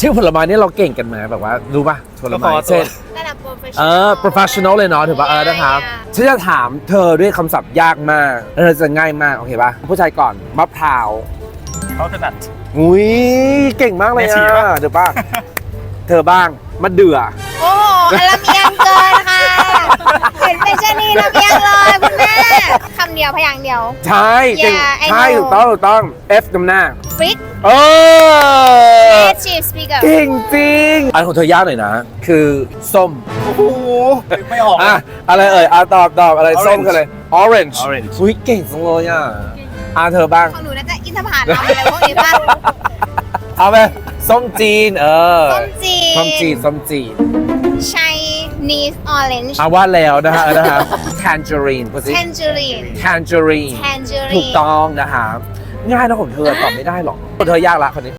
ชื่อผลไม้นี่เราเก่งกันไหมแบบว่ารู้ป่ะผลไม้ก็พอตัวเช่นระดับ professional เออ professional เลยเนาะถือว่าเออนะครับ Yeah, ฉันจะถามเธอด้วยคำศัพท์ยากมากแล้วเธอจะง่ายมาก โอเคป่ะผู้ชายก่อนมะพร้าวเขาถนัดอุ้ยเก่งมากเลยแม่ชีอะปะเดี๋ยวป่ะเธอบ้างมะเดื่อโอ้โหอันลำเอียงเกินค่ะเห็นเป็นชะนีลำเอียงเลยคุณแม่คำเดียวพยางค์เดียว ใช่เก่ง Yeah, I ใช่ know ถูกต้องถูกต้อง F นำหน้าฟิตเออ native speaker เก่งจริง อันของเธอยากหน่อยนะ คือส้ม โอ้โหไม่ออก อะ อะไรเอ่ยอะตอบตอบอะไร Orange ส้มกันเลย orange Orange อุ้ยเก่งจังเลยอะอะเธอบ้าง ของหนูน่าจะอินทผลัมอะไรพวกนี้ป่ะเอาไปส้มจีน เออส้มจีน ส้มจีนส้มจีน Chinese orange อาว่าแล้วนะฮะนะฮะ tangerine พูดสิ tangerine tangerine tangerine ถูกต้องนะครับง่ายนะของเธอตอบไม่ได้หรอกของเธอยากละคนนี้